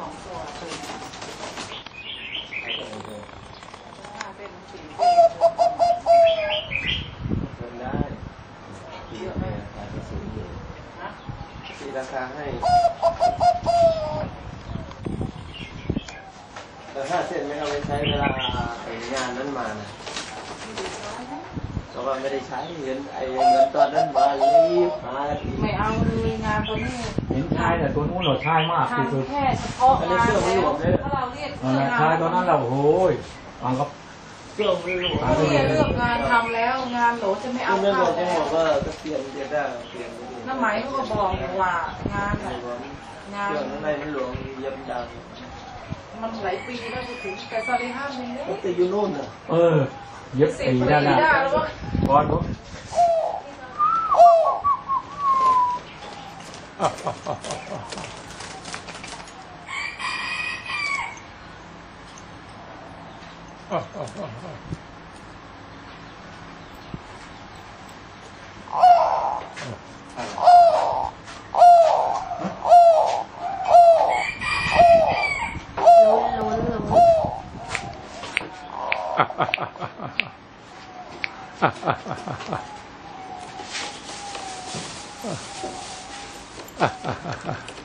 สองตัวสิห้าเป็นสี่เป็นเพิ่มได้ตีราคาจะสูงอยู่นะตีราคาให้แต่ถ้าเส้นไม่เอาไปใช้เวลาไปงานนั้นมานะ เพราะว่าไม่ได้ใช้เงินไอ้เงินตอนนั้นมารีบมาอีกไม่เอาเลยงานตัวนี้เห็นชายแต่ตัวนู้นเราชายมากที่สุดทำแค่เฉพาะงานแล้วถ้าเราเรียกนั่นเรื่แหองงานละชายตัวนั้นเราโอ้ยฟังก็เครื่องไม่รู้ถ้าเรียกเรื่องงานทำแล้วงานโหลจะไม่เอาคุณแม่บเข้าอกก็แน่บอกว่าก็เปลี่ยนจะได้เปลี่ยนไปดูน้าไหมเขาก็บอกว่างานเคน่ะรื่องงานข้างในมันหลวงเย็บดัง มันหลายปีแล้วก็ถึงแต่ตอนนี้ห้ามเลยก็ติดอยู่นู่นน่ะเออ เย็บสิบปีปีได้ได้ละแล้วว่าก่อนผมอะอะอะอะ ハハハハ。